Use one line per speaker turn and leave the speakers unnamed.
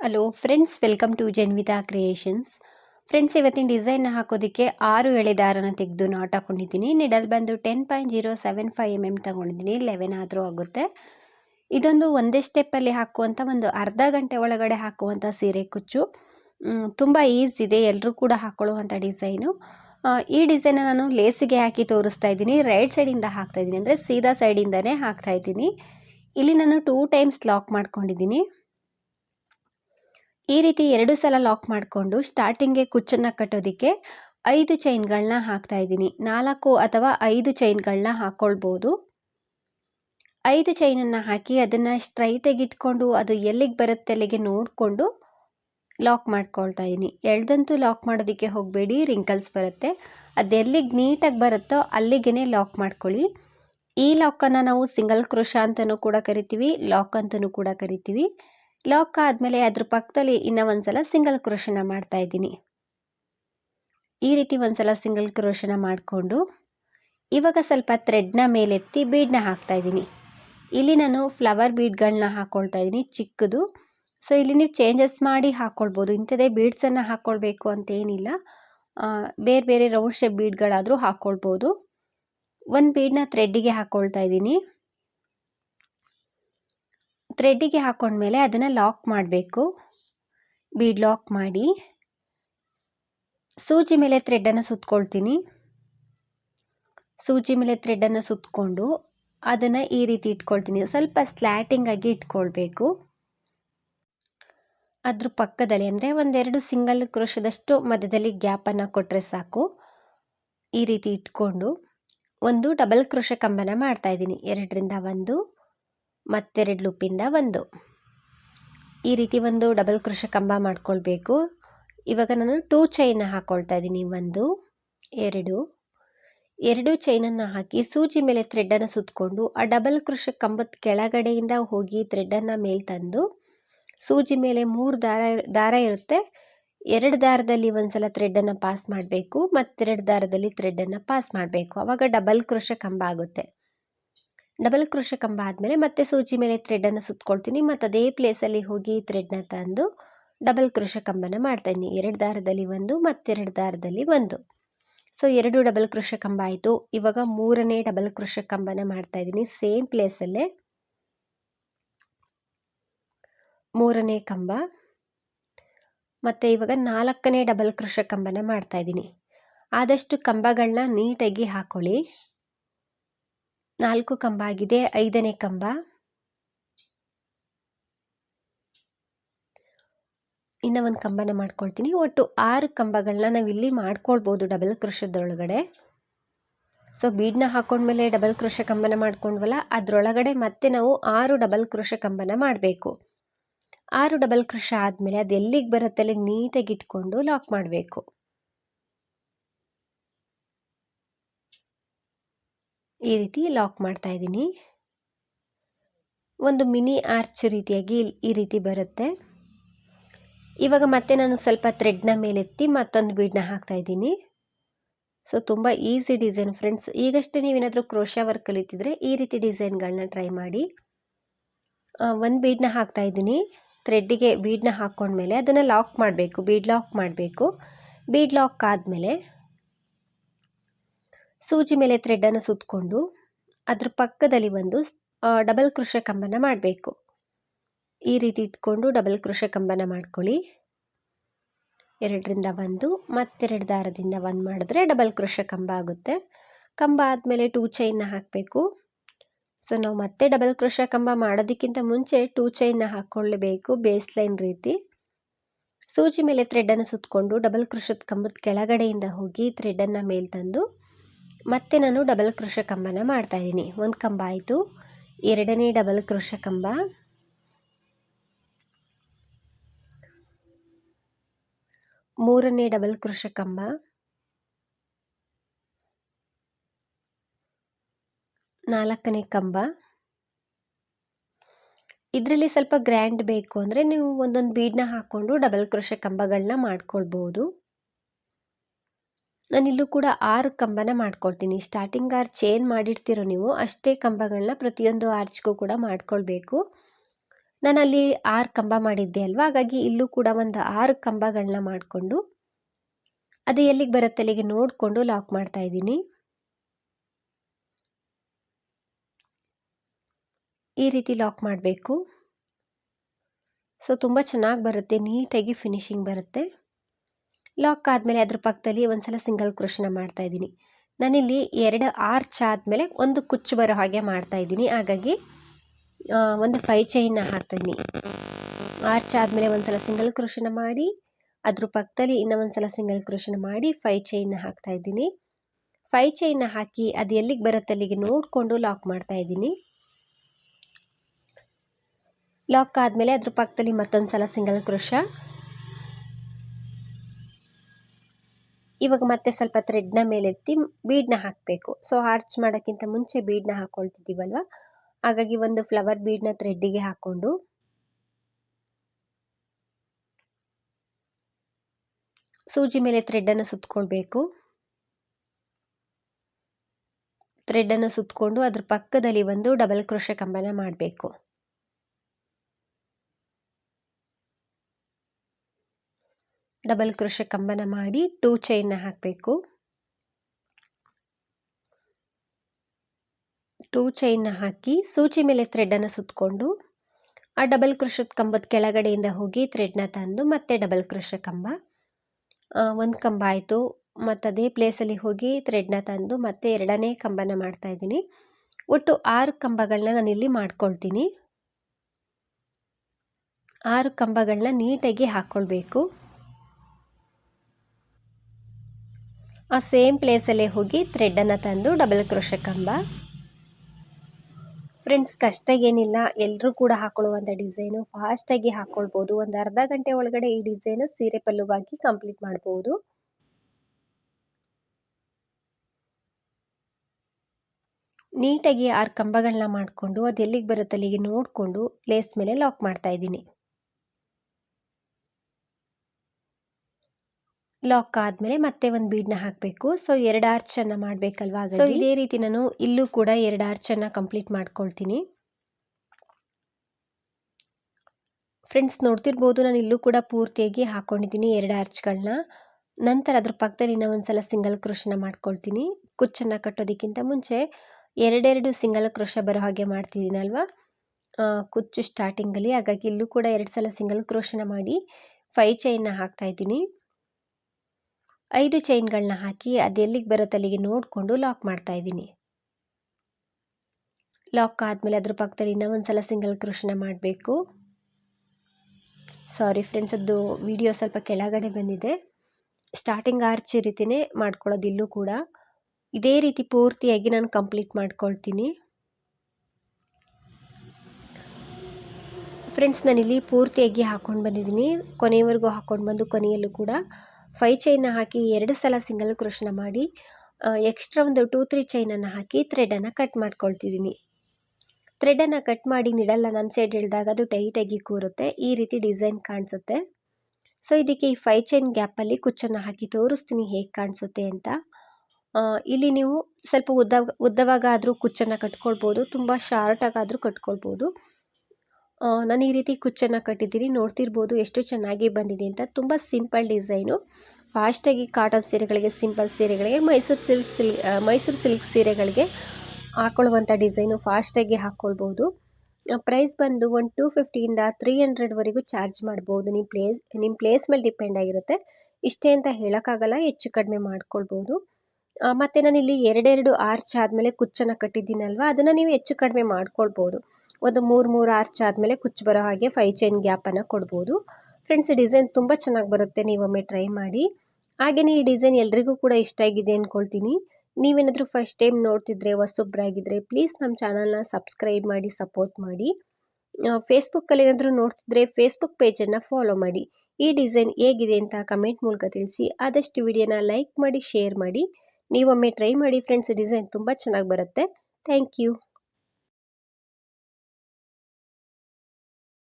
Hello friends welcome to Janvitha creations friends ಇವತ್ತಿನ ಡಿಸೈನ್ನ ಹಾಕೋದಕ್ಕೆ ಆರು ಎಳೆ ದಾರನ ತೆಗೆದು ನಾಟ್ ಹಾಕೊಂಡಿದ್ದೀನಿ. ನಿಡಲ್ ಬಂದು ten point zero seven five M M ತೊಗೊಂಡಿದ್ದೀನಿ. ಲೆವೆನ್ ಆದರೂ ಆಗುತ್ತೆ. ಇದೊಂದು ಒಂದೇ ಸ್ಟೆಪ್ಪಲ್ಲಿ ಹಾಕುವಂಥ ಒಂದು ಅರ್ಧ ಗಂಟೆ ಒಳಗಡೆ ಹಾಕುವಂಥ ಸೀರೆ ಕುಚ್ಚು. ತುಂಬ ಈಸಿ ಇದೆ. ಎಲ್ಲರೂ ಕೂಡ ಹಾಕ್ಕೊಳ್ಳುವಂಥ ಡಿಸೈನು ಈ ಡಿಸೈನ ನಾನು ಲೇಸಿಗೆ ಹಾಕಿ ತೋರಿಸ್ತಾ ಇದ್ದೀನಿ. ರೈಟ್ ಸೈಡಿಂದ ಹಾಕ್ತಾ ಇದ್ದೀನಿ. ಅಂದರೆ ಸೀದಾ ಸೈಡಿಂದನೇ ಹಾಕ್ತಾ ಇದ್ದೀನಿ. ಇಲ್ಲಿ ನಾನು ಟೂ ಟೈಮ್ಸ್ ಲಾಕ್ ಮಾಡ್ಕೊಂಡಿದ್ದೀನಿ. ಈ ರೀತಿ ಎರಡು ಸಲ ಲಾಕ್ ಮಾಡಿಕೊಂಡು ಸ್ಟಾರ್ಟಿಂಗ್ಗೆ ಕುಚ್ಚನ್ನು ಕಟ್ಟೋದಕ್ಕೆ ಐದು ಚೈನ್ಗಳನ್ನ ಹಾಕ್ತಾ ಇದ್ದೀನಿ. ನಾಲ್ಕು ಅಥವಾ ಐದು ಚೈನ್ಗಳನ್ನ ಹಾಕ್ಕೊಳ್ಬೋದು ಐದು ಚೈನನ್ನು ಹಾಕಿ ಅದನ್ನು ಸ್ಟ್ರೈಟಾಗಿ ಇಟ್ಕೊಂಡು ಅದು ಎಲ್ಲಿಗೆ ಬರುತ್ತೆ ಅಲ್ಲಿಗೆ ನೋಡಿಕೊಂಡು ಲಾಕ್ ಮಾಡ್ಕೊಳ್ತಾ ಇದ್ದೀನಿ. ಎಳ್ದಂತೂ ಲಾಕ್ ಮಾಡೋದಕ್ಕೆ ಹೋಗಬೇಡಿ ರಿಂಕಲ್ಸ್ ಬರುತ್ತೆ. ಅದೆಲ್ಲಿಗೆ ನೀಟಾಗಿ ಬರುತ್ತೋ ಅಲ್ಲಿಗೆ ಲಾಕ್ ಮಾಡ್ಕೊಳ್ಳಿ. ಈ ಲಾಕನ್ನು ನಾವು ಸಿಂಗಲ್ ಕ್ರೋಶ ಅಂತಲೂ ಕೂಡ ಕರಿತೀವಿ ಲಾಕ್ ಅಂತಲೂ ಕೂಡ ಕರಿತೀವಿ. ಲಾಕ್ ಆದಮೇಲೆ ಅದ್ರ ಪಕ್ಕದಲ್ಲಿ ಇನ್ನೂ ಒಂದ್ಸಲ ಸಿಂಗಲ್ ಕ್ರೋಶನ ಮಾಡ್ತಾ ಇದ್ದೀನಿ. ಈ ರೀತಿ ಒಂದ್ಸಲ ಸಿಂಗಲ್ ಕ್ರೋಶನ ಮಾಡಿಕೊಂಡು ಇವಾಗ ಸ್ವಲ್ಪ ಥ್ರೆಡ್ನ ಮೇಲೆತ್ತಿ ಬೀಡ್ನ ಹಾಕ್ತಾ ಇದ್ದೀನಿ. ಇಲ್ಲಿ ನಾನು ಫ್ಲವರ್ ಬೀಡ್ಗಳನ್ನ ಹಾಕ್ಕೊಳ್ತಾ ಇದ್ದೀನಿ, ಚಿಕ್ಕದು. ಸೊ ಇಲ್ಲಿ ನೀವು ಚೇಂಜಸ್ ಮಾಡಿ ಹಾಕ್ಕೊಳ್ಬೋದು ಇಂಥದೇ ಬೀಡ್ಸನ್ನು ಹಾಕ್ಕೊಳ್ಬೇಕು ಅಂತೇನಿಲ್ಲ ಬೇರೆ ಬೇರೆ ರೌಂಡ್ ಶೇಪ್ ಬೀಡ್ಗಳಾದರೂ ಹಾಕ್ಕೊಳ್ಬೋದು ಒಂದು ಬೀಡನ್ನ ಥ್ರೆಡ್ಡಿಗೆ ಹಾಕ್ಕೊಳ್ತಾ ಇದ್ದೀನಿ. ಥ್ರೆಡ್ಡಿಗೆ ಹಾಕೊಂಡ್ಮೇಲೆ ಅದನ್ನು ಲಾಕ್ ಮಾಡಬೇಕು. ಬೀಡ್ ಲಾಕ್ ಮಾಡಿ. ಸೂಜಿ ಮೇಲೆ ಥ್ರೆಡ್ಡನ್ನು ಸುತ್ಕೊಳ್ತೀನಿ. ಸೂಜಿ ಮೇಲೆ ಥ್ರೆಡ್ಡನ್ನು ಸುತ್ತಕೊಂಡು ಅದನ್ನು ಈ ರೀತಿ ಇಟ್ಕೊಳ್ತೀನಿ. ಸ್ವಲ್ಪ ಸ್ಲ್ಯಾಟಿಂಗ್ ಆಗಿ ಇಟ್ಕೊಳ್ಬೇಕು. ಅದ್ರ ಪಕ್ಕದಲ್ಲಿ ಅಂದರೆ ಒಂದೆರಡು ಸಿಂಗಲ್ ಕ್ರೋಶದಷ್ಟು ಮಧ್ಯದಲ್ಲಿ ಗ್ಯಾಪನ್ನು ಕೊಟ್ಟರೆ ಸಾಕು. ಈ ರೀತಿ ಇಟ್ಕೊಂಡು ಒಂದು ಡಬಲ್ ಕ್ರೋಶ ಕಂಬನ ಮಾಡ್ತಾಯಿದ್ದೀನಿ ಎರಡರಿಂದ ಒಂದು ಮತ್ತೆರಡು ಲೂಪಿಂದ ಒಂದು. ಈ ರೀತಿ ಒಂದು ಡಬಲ್ ಕೃಷ ಕಂಬ ಮಾಡ್ಕೊಳ್ಬೇಕು. ಇವಾಗ ನಾನು ಟೂ ಚೈನ ಹಾಕ್ಕೊಳ್ತಾ ಇದ್ದೀನಿ. ಒಂದು, ಎರಡು. ಎರಡು ಚೈನನ್ನು ಹಾಕಿ ಸೂಜಿ ಮೇಲೆ ಥ್ರೆಡ್ಡನ್ನು ಸುತ್ತಕೊಂಡು ಆ ಡಬಲ್ ಕೃಷ ಕಂಬದ ಕೆಳಗಡೆಯಿಂದ ಹೋಗಿ ಥ್ರೆಡ್ಡನ್ನು ಮೇಲೆ ತಂದು ಸೂಜಿ ಮೇಲೆ ಮೂರು ದಾರ ದಾರ ಇರುತ್ತೆ. ಎರಡು ದಾರದಲ್ಲಿ ಒಂದ್ಸಲ ಥ್ರೆಡ್ಡನ್ನು ಪಾಸ್ ಮಾಡಬೇಕು. ಮತ್ತೆರಡು ದಾರದಲ್ಲಿ ಥ್ರೆಡ್ಡನ್ನು ಪಾಸ್ ಮಾಡಬೇಕು. ಆವಾಗ ಡಬಲ್ ಕೃಷ ಕಂಬ ಆಗುತ್ತೆ. ಡಬಲ್ ಕ್ರೋಶ ಕಂಬ ಆದಮೇಲೆ ಮತ್ತೆ ಸೂಜಿ ಮೇಲೆ ಥ್ರೆಡನ್ನು ಸುತ್ಕೊಳ್ತೀನಿ. ಮತ್ತು ಅದೇ ಪ್ಲೇಸಲ್ಲಿ ಹೋಗಿ ಥ್ರೆಡ್ನ ತಂದು ಡಬಲ್ ಕ್ರೋಶ ಕಂಬನ ಮಾಡ್ತಾಯಿದ್ದೀನಿ ಎರಡು ದಾರದಲ್ಲಿ ಒಂದು, ಮತ್ತೆರಡು ದಾರದಲ್ಲಿ ಒಂದು. ಸೊ ಎರಡು ಡಬಲ್ ಕ್ರೋಶ ಕಂಬ ಆಯಿತು. ಇವಾಗ ಮೂರನೇ ಡಬಲ್ ಕ್ರೋಶ ಕಂಬನ ಮಾಡ್ತಾಯಿದ್ದೀನಿ ಸೇಮ್ ಪ್ಲೇಸಲ್ಲೇ ಮೂರನೇ ಕಂಬ. ಮತ್ತು ಇವಾಗ ನಾಲ್ಕನೇ ಡಬಲ್ ಕ್ರೋಶ ಕಂಬನ ಮಾಡ್ತಾಯಿದ್ದೀನಿ ಆದಷ್ಟು ಕಂಬಗಳನ್ನ ನೀಟಾಗಿ ಹಾಕೊಳ್ಳಿ. ನಾಲ್ಕು ಕಂಬ ಆಗಿದೆ ಐದನೇ ಕಂಬ. ಇನ್ನು ಒಂದು ಕಂಬನ ಮಾಡ್ಕೊಳ್ತೀನಿ. ಒಟ್ಟು ಆರು ಕಂಬಗಳನ್ನ ನಾವು ಇಲ್ಲಿ ಮಾಡ್ಕೊಳ್ಬೋದು ಡಬಲ್ ಕೃಷದೊಳಗಡೆ ಸೊ ಬೀಡ್ನ ಹಾಕೊಂಡ್ಮೇಲೆ ಡಬಲ್ ಕೃಷ ಕಂಬನ ಮಾಡ್ಕೊಂಡ್ವಲ್ಲ, ಅದರೊಳಗಡೆ ಮತ್ತೆ ನಾವು ಆರು ಡಬಲ್ ಕೃಷ ಕಂಬನ ಮಾಡಬೇಕು. ಆರು ಡಬಲ್ ಕೃಷ ಆದಮೇಲೆ ಅದು ಎಲ್ಲಿಗೆ ಬರುತ್ತೆ ಅಲ್ಲಿ ನೀಟಾಗಿ ಇಟ್ಕೊಂಡು ಲಾಕ್ ಮಾಡಬೇಕು. ಈ ರೀತಿ ಲಾಕ್ ಮಾಡ್ತಾ ಇದ್ದೀನಿ. ಒಂದು ಮಿನಿ ಆರ್ಚ್ ರೀತಿಯಾಗಿ ಈ ರೀತಿ ಬರುತ್ತೆ. ಇವಾಗ ಮತ್ತೆ ನಾನು ಸ್ವಲ್ಪ ಥ್ರೆಡ್ನ ಮೇಲೆತ್ತಿ ಮತ್ತೊಂದು ಬೀಡ್ನ ಹಾಕ್ತಾ ಇದ್ದೀನಿ. ಸೊ ತುಂಬ ಈಸಿ ಡಿಸೈನ್ ಫ್ರೆಂಡ್ಸ್ ಈಗಷ್ಟೇ ನೀವೇನಾದರೂ ಕ್ರೋಶಾ ವರ್ಕ್ ಕಲಿತಿದ್ರೆ ಈ ರೀತಿ ಡಿಸೈನ್ಗಳನ್ನ ಟ್ರೈ ಮಾಡಿ. ಒಂದು ಬೀಡ್ನ ಹಾಕ್ತಾ ಇದ್ದೀನಿ. ಥ್ರೆಡ್ಡಿಗೆ ಬೀಡ್ನ ಹಾಕ್ಕೊಂಡ್ಮೇಲೆ ಅದನ್ನು ಲಾಕ್ ಮಾಡಬೇಕು. ಬೀಡ್ ಲಾಕ್ ಮಾಡಬೇಕು. ಬೀಡ್ ಲಾಕ್ ಆದಮೇಲೆ ಸೂಜಿ ಮೇಲೆ ಥ್ರೆಡ್ಡನ್ನು ಸುತ್ತಕೊಂಡು ಅದ್ರ ಪಕ್ಕದಲ್ಲಿ ಒಂದು ಡಬಲ್ ಕೃಷ ಕಂಬನ ಮಾಡಬೇಕು. ಈ ರೀತಿ ಇಟ್ಕೊಂಡು ಡಬಲ್ ಕೃಷ ಕಂಬನ ಮಾಡ್ಕೊಳ್ಳಿ. ಎರಡರಿಂದ ಒಂದು, ಮತ್ತೆರಡು ದಾರದಿಂದ ಒಂದು ಮಾಡಿದ್ರೆ ಡಬಲ್ ಕೃಷ ಕಂಬ ಆಗುತ್ತೆ. ಕಂಬ ಆದಮೇಲೆ ಟೂ ಚೈನ್ನ ಹಾಕಬೇಕು. ಸೊ ನಾವು ಮತ್ತೆ ಡಬಲ್ ಕೃಷ ಕಂಬ ಮಾಡೋದಕ್ಕಿಂತ ಮುಂಚೆ ಟೂ ಚೈನ್ನ ಹಾಕ್ಕೊಳ್ಳಬೇಕು ಬೇಸ್ ಲೈನ್ ರೀತಿ. ಸೂಜಿ ಮೇಲೆ ಥ್ರೆಡ್ಡನ್ನು ಸುತ್ತಕೊಂಡು ಡಬಲ್ ಕೃಷದ ಕಂಬದ ಕೆಳಗಡೆಯಿಂದ ಹೋಗಿ ಥ್ರೆಡ್ಡನ್ನು ಮೇಲೆ ತಂದು ಮತ್ತೆ ನಾನು ಡಬಲ್ ಕೃಷ ಕಂಬನ ಮಾಡ್ತಾ ಇದ್ದೀನಿ. ಒಂದು ಕಂಬ ಆಯಿತು. ಎರಡನೇ ಡಬಲ್ ಕೃಷ ಕಂಬ. ಮೂರನೇ ಡಬಲ್ ಕೃಷ ಕಂಬ. ನಾಲ್ಕನೇ ಕಂಬ. ಇದರಲ್ಲಿ ಸ್ವಲ್ಪ ಗ್ರ್ಯಾಂಡ್ ಬೇಕು ಅಂದರೆ ನೀವು ಒಂದೊಂದು ಬೀಡನ್ನ ಹಾಕ್ಕೊಂಡು ಡಬಲ್ ಕೃಷ ಕಂಬಗಳನ್ನ ಮಾಡ್ಕೊಳ್ಬೋದು. ನಾನಿಲ್ಲೂ ಕೂಡ ಆರು ಕಂಬನ ಮಾಡ್ಕೊಳ್ತೀನಿ. ಸ್ಟಾರ್ಟಿಂಗ್ ಆರ್ ಚೇನ್ ಮಾಡಿರ್ತೀರೋ ನೀವು, ಅಷ್ಟೇ ಕಂಬಗಳನ್ನ ಪ್ರತಿಯೊಂದು ಆರ್ಚ್ಗೂ ಕೂಡ ಮಾಡ್ಕೊಳ್ಬೇಕು. ನಾನಲ್ಲಿ ಆರು ಕಂಬ ಮಾಡಿದ್ದೆ ಅಲ್ವಾ? ಹಾಗಾಗಿ ಇಲ್ಲೂ ಕೂಡ ಒಂದು ಆರು ಕಂಬಗಳನ್ನ ಮಾಡಿಕೊಂಡು, ಅದು ಎಲ್ಲಿಗೆ ಬರುತ್ತೆ ಅಲ್ಲಿಗೆ ನೋಡಿಕೊಂಡು ಲಾಕ್ ಮಾಡ್ತಾ ಇದ್ದೀನಿ. ಈ ರೀತಿ ಲಾಕ್ ಮಾಡಬೇಕು. ಸೊ ತುಂಬ ಚೆನ್ನಾಗಿ ಬರುತ್ತೆ, ನೀಟಾಗಿ ಫಿನಿಶಿಂಗ್ ಬರುತ್ತೆ. ಲಾಕ್ ಆದಮೇಲೆ ಅದ್ರ ಪಕ್ಕದಲ್ಲಿ ಒಂದ್ಸಲ ಸಿಂಗಲ್ ಕ್ರೋಶನ ಮಾಡ್ತಾ ಇದ್ದೀನಿ. ನಾನಿಲ್ಲಿ ಎರಡು ಆರ್ಚ್ ಆದಮೇಲೆ ಒಂದು ಕುಚ್ಚು ಬರೋ ಹಾಗೆ ಮಾಡ್ತಾ ಇದ್ದೀನಿ. ಹಾಗಾಗಿ ಒಂದು ಫೈ ಚೈನ್ನ ಹಾಕ್ತೀನಿ ಆರ್ಚ್ ಆದಮೇಲೆ ಒಂದ್ಸಲ ಸಿಂಗಲ್ ಕ್ರೋಶನ ಮಾಡಿ, ಅದ್ರ ಪಕ್ಕದಲ್ಲಿ ಇನ್ನೂ ಒಂದ್ಸಲ ಸಿಂಗಲ್ ಕ್ರೋಶನ ಮಾಡಿ ಫೈ ಚೈನ್ನ ಹಾಕ್ತಾ ಇದ್ದೀನಿ. ಫೈ ಚೈನ್ನ ಹಾಕಿ ಅದು ಎಲ್ಲಿಗೆ ಬರುತ್ತೆ ಅಲ್ಲಿಗೆ ನೋಡಿಕೊಂಡು ಲಾಕ್ ಮಾಡ್ತಾ ಇದ್ದೀನಿ. ಲಾಕ್ ಆದಮೇಲೆ ಅದ್ರ ಪಕ್ಕದಲ್ಲಿ ಮತ್ತೊಂದು ಸಲ ಸಿಂಗಲ್ ಕ್ರೋಶ ಇವಾಗ ಮತ್ತೆ ಸ್ವಲ್ಪ ಥ್ರೆಡ್ನ ಮೇಲೆತ್ತಿ ಬೀಡನ್ನ ಹಾಕಬೇಕು. ಸೊ ಆರ್ಚ್ ಮಾಡೋಕ್ಕಿಂತ ಮುಂಚೆ ಬೀಡನ್ನ ಹಾಕ್ಕೊಳ್ತಿದ್ದೀವಲ್ವ ಹಾಗಾಗಿ ಒಂದು ಫ್ಲವರ್ ಬೀಡನ್ನ ಥ್ರೆಡ್ಡಿಗೆ ಹಾಕ್ಕೊಂಡು ಸೂಜಿ ಮೇಲೆ ಥ್ರೆಡ್ಡನ್ನು ಸುತ್ತಕೊಳ್ಬೇಕು ಥ್ರೆಡ್ಡನ್ನು ಸುತ್ತಕೊಂಡು ಅದ್ರ ಪಕ್ಕದಲ್ಲಿ ಒಂದು ಡಬಲ್ ಕ್ರೋಶೆ ಕಂಬನ ಮಾಡಬೇಕು. ಡಬಲ್ ಕ್ರೋಶ ಕಂಬನ ಮಾಡಿ ಟೂ ಚೈನ್ನ ಹಾಕಬೇಕು. ಟೂ ಚೈನ್ನ ಹಾಕಿ ಸೂಚಿ ಮೇಲೆ ಥ್ರೆಡ್ಡನ್ನು ಸುತ್ತಕೊಂಡು ಆ ಡಬಲ್ ಕ್ರೋಶದ ಕಂಬದ ಕೆಳಗಡೆಯಿಂದ ಹೋಗಿ ಥ್ರೆಡ್ನ ತಂದು ಮತ್ತೆ ಡಬಲ್ ಕ್ರೋಶ ಕಂಬ. ಒಂದು ಕಂಬ ಆಯಿತು. ಮತ್ತು ಅದೇ ಪ್ಲೇಸಲ್ಲಿ ಹೋಗಿ ಥ್ರೆಡ್ನ ತಂದು ಮತ್ತೆ ಎರಡನೇ ಕಂಬನ ಮಾಡ್ತಾ ಇದ್ದೀನಿ. ಒಟ್ಟು ಆರು ಕಂಬಗಳನ್ನ ನಾನಿಲ್ಲಿ ಮಾಡ್ಕೊಳ್ತೀನಿ. ಆರು ಕಂಬಗಳನ್ನ ನೀಟಾಗಿ ಹಾಕ್ಕೊಳ್ಬೇಕು ಆ ಸೇಮ್ ಪ್ಲೇಸಲ್ಲೇ ಹೋಗಿ ಥ್ರೆಡ್ಡನ್ನು ತಂದು ಡಬಲ್ ಕ್ರೋಶ ಕಂಬ. ಫ್ರೆಂಡ್ಸ್ ಕಷ್ಟ ಏನಿಲ್ಲ ಎಲ್ಲರೂ ಕೂಡ ಹಾಕೊಳ್ಳುವಂಥ ಡಿಸೈನು ಫಾಸ್ಟಾಗಿ ಹಾಕ್ಕೊಳ್ಬೋದು ಒಂದು ಅರ್ಧ ಗಂಟೆ ಒಳಗಡೆ ಈ ಡಿಸೈನು ಸೀರೆ ಪಲ್ಲುವಾಗಿ ಕಂಪ್ಲೀಟ್ ಮಾಡ್ಬೋದು. ನೀಟಾಗಿ ಆರು ಕಂಬಗಳನ್ನ ಮಾಡಿಕೊಂಡು ಅದು ಎಲ್ಲಿಗೆ ಬರುತ್ತೆ ಅಲ್ಲಿಗೆ ನೋಡಿಕೊಂಡು ಲೇಸ್ ಮೇಲೆ ಲಾಕ್ ಮಾಡ್ತಾ ಇದ್ದೀನಿ. ಲಾಕ್ ಆದಮೇಲೆ ಮತ್ತೆ ಒಂದು ಬೀಡ್ನ ಹಾಕಬೇಕು. ಸೊ ಎರಡು ಆರ್ಚನ್ನು ಮಾಡಬೇಕಲ್ವಾ ಸೊ ಇದೇ ರೀತಿ ನಾನು ಇಲ್ಲೂ ಕೂಡ ಎರಡು ಆರ್ಚನ್ನು ಕಂಪ್ಲೀಟ್ ಮಾಡ್ಕೊಳ್ತೀನಿ. ಫ್ರೆಂಡ್ಸ್ ನೋಡ್ತಿರ್ಬೋದು ನಾನು ಇಲ್ಲೂ ಕೂಡ ಪೂರ್ತಿಯಾಗಿ ಹಾಕ್ಕೊಂಡಿದ್ದೀನಿ ಎರಡು ಆರ್ಚ್ಗಳನ್ನ ನಂತರ ಅದ್ರ ಪಕ್ಕದಲ್ಲಿ ಇನ್ನೂ ಒಂದು ಸಲ ಸಿಂಗಲ್ ಕ್ರೋಶನ ಮಾಡ್ಕೊಳ್ತೀನಿ. ಕುಚ್ಚನ್ನು ಕಟ್ಟೋದಕ್ಕಿಂತ ಮುಂಚೆ ಎರಡೆರಡು ಸಿಂಗಲ್ ಕ್ರೋಶ ಬರೋ ಹಾಗೆ ಮಾಡ್ತಿದ್ದೀನಲ್ವ ಕುಚ್ಚು ಸ್ಟಾರ್ಟಿಂಗಲ್ಲಿ ಹಾಗಾಗಿ ಇಲ್ಲೂ ಕೂಡ ಎರಡು ಸಲ ಸಿಂಗಲ್ ಕ್ರೋಶನ ಮಾಡಿ ಫೈ ಚೈನ್ನ ಹಾಕ್ತಾ ಇದ್ದೀನಿ. ಐದು ಚೈನ್ಗಳನ್ನ ಹಾಕಿ ಅದೆಲ್ಲಿಗೆ ಬರೋ ಅಲ್ಲಿಗೆ ನೋಡಿಕೊಂಡು ಲಾಕ್ ಮಾಡ್ತಾ ಇದ್ದೀನಿ. ಲಾಕ್ ಆದಮೇಲೆ ಅದ್ರ ಪಕ್ಕದಲ್ಲಿ ಇನ್ನೂ ಒಂದು ಸಲ ಸಿಂಗಲ್ ಕೃಷ್ಣ ಮಾಡಬೇಕು. ಸಾರಿ ಫ್ರೆಂಡ್ಸ್, ಅದು ವಿಡಿಯೋ ಸ್ವಲ್ಪ ಕೆಳಗಡೆ ಬಂದಿದೆ. ಸ್ಟಾರ್ಟಿಂಗ್ ಆರ್ಚ್ ರೀತಿಯೇ ಮಾಡ್ಕೊಳ್ಳೋದು ಇಲ್ಲೂ ಕೂಡ. ಇದೇ ರೀತಿ ಪೂರ್ತಿಯಾಗಿ ನಾನು ಕಂಪ್ಲೀಟ್ ಮಾಡ್ಕೊಳ್ತೀನಿ. ಫ್ರೆಂಡ್ಸ್, ನಾನಿಲ್ಲಿ ಪೂರ್ತಿಯಾಗಿ ಹಾಕ್ಕೊಂಡು ಬಂದಿದ್ದೀನಿ. ಕೊನೆಯವರೆಗೂ ಹಾಕ್ಕೊಂಡು ಬಂದು ಕೊನೆಯಲ್ಲೂ ಕೂಡ ಫೈ ಚೈನ್ನ ಹಾಕಿ ಎರಡು ಸಲ ಸಿಂಗಲ್ ಕ್ರೋಶನ ಮಾಡಿ ಎಕ್ಸ್ಟ್ರಾ ಒಂದು ಟೂ ತ್ರೀ ಚೈನನ್ನು ಹಾಕಿ ಥ್ರೆಡನ್ನು ಕಟ್ ಮಾಡ್ಕೊಳ್ತಿದ್ದೀನಿ. ಥ್ರೆಡನ್ನು ಕಟ್ ಮಾಡಿ ನಿಡಲ್ಲ ನಮ್ಮ ಸೈಡ್ ಹೇಳಿದಾಗ ಅದು ಟೈಟಾಗಿ ಕೂರುತ್ತೆ, ಈ ರೀತಿ ಡಿಸೈನ್ ಕಾಣಿಸುತ್ತೆ. ಸೊ ಇದಕ್ಕೆ ಈ ಫೈ ಚೈನ್ ಗ್ಯಾಪಲ್ಲಿ ಕುಚ್ಚನ್ನು ಹಾಕಿ ತೋರಿಸ್ತೀನಿ ಹೇಗೆ ಕಾಣಿಸುತ್ತೆ ಅಂತ. ಇಲ್ಲಿ ನೀವು ಸ್ವಲ್ಪ ಉದ್ದ, ಉದ್ದವಾಗಾದರೂ ಕುಚ್ಚನ್ನು ಕಟ್ಕೊಳ್ಬೋದು, ತುಂಬ ಶಾರ್ಟಾಗಾದರೂ ಕಟ್ಕೊಳ್ಬೋದು. ನಾನು ಈ ರೀತಿ ಕುಚ್ಚನ್ನು ಕಟ್ಟಿದ್ದೀನಿ. ನೋಡ್ತಿರ್ಬೋದು ಎಷ್ಟು ಚೆನ್ನಾಗಿ ಬಂದಿದೆ ಅಂತ. ತುಂಬ ಸಿಂಪಲ್ ಡಿಸೈನು. ಫಾಸ್ಟಾಗಿ ಕಾಟನ್ ಸೀರೆಗಳಿಗೆ ಸಿಂಪಲ್ ಸೀರೆಗಳಿಗೆ, ಮೈಸೂರು ಸಿಲ್ಕ್ ಸಿಲ್ ಮೈಸೂರು ಸಿಲ್ಕ್ ಸೀರೆಗಳಿಗೆ ಹಾಕೊಳ್ಳುವಂಥ ಡಿಸೈನು ಫಾಸ್ಟಾಗಿ ಹಾಕ್ಕೊಳ್ಬೋದು ಪ್ರೈಸ್ ಬಂದು ಒನ್ ಟೂ ಫಿಫ್ಟಿಯಿಂದ ತ್ರೀ ಹಂಡ್ರೆಡ್ವರೆಗೂ ಚಾರ್ಜ್ ಮಾಡ್ಬೋದು. ನಿಮ್ಮ ಪ್ಲೇಸ್ ನಿಮ್ಮ ಪ್ಲೇಸ್ ಮೇಲೆ ಡಿಪೆಂಡ್ ಆಗಿರುತ್ತೆ. ಇಷ್ಟೇ ಅಂತ ಹೇಳೋಕ್ಕಾಗಲ್ಲ, ಹೆಚ್ಚು ಕಡಿಮೆ ಮಾಡ್ಕೊಳ್ಬೋದು. ಮತ್ತು ನಾನಿಲ್ಲಿ ಎರಡೆರಡು ಆರ್ಚ್ ಆದಮೇಲೆ ಕುಚ್ಚನ್ನು ಕಟ್ಟಿದ್ದೀನಲ್ವ? ಅದನ್ನು ನೀವು ಹೆಚ್ಚು ಕಡಿಮೆ ಮಾಡ್ಕೊಳ್ಬೋದು. ಒಂದು ಮೂರು ಮೂರು ಆರ್ಚ್ ಆದಮೇಲೆ ಕುಚ್ಚು ಬರೋ ಹಾಗೆ ಫೈ ಚೈನ್ ಗ್ಯಾಪನ್ನು ಕೊಡ್ಬೋದು. ಫ್ರೆಂಡ್ಸ್ ಡಿಸೈನ್ ತುಂಬ ಚೆನ್ನಾಗಿ ಬರುತ್ತೆ. ನೀವೊಮ್ಮೆ ಟ್ರೈ ಮಾಡಿ. ಹಾಗೆಯೇ ಈ ಡಿಸೈನ್ ಎಲ್ರಿಗೂ ಕೂಡ ಇಷ್ಟ ಆಗಿದೆ ಅಂದ್ಕೊಳ್ತೀನಿ ನೀವೇನಾದರೂ ಫಸ್ಟ್ ಟೈಮ್ ನೋಡ್ತಿದ್ರೆ ಹೊಸೊಬ್ಬರಾಗಿದ್ದರೆ ಪ್ಲೀಸ್ ನಮ್ಮ ಚಾನಲ್ನ ಸಬ್ಸ್ಕ್ರೈಬ್ ಮಾಡಿ ಸಪೋರ್ಟ್ ಮಾಡಿ. ಫೇಸ್ಬುಕ್ಕಲ್ಲಿ ಏನಾದರೂ ನೋಡ್ತಿದ್ರೆ ಫೇಸ್ಬುಕ್ ಪೇಜನ್ನು ಫಾಲೋ ಮಾಡಿ. ಈ ಡಿಸೈನ್ ಹೇಗಿದೆ ಅಂತ ಕಮೆಂಟ್ ಮೂಲಕ ತಿಳಿಸಿ. ಆದಷ್ಟು ವಿಡಿಯೋನ ಲೈಕ್ ಮಾಡಿ ಶೇರ್ ಮಾಡಿ. ನೀವೊಮ್ಮೆ ಟ್ರೈ ಮಾಡಿ ಫ್ರೆಂಡ್ಸ್ ಡಿಸೈನ್ ತುಂಬ ಚೆನ್ನಾಗಿ ಬರುತ್ತೆ. Thank you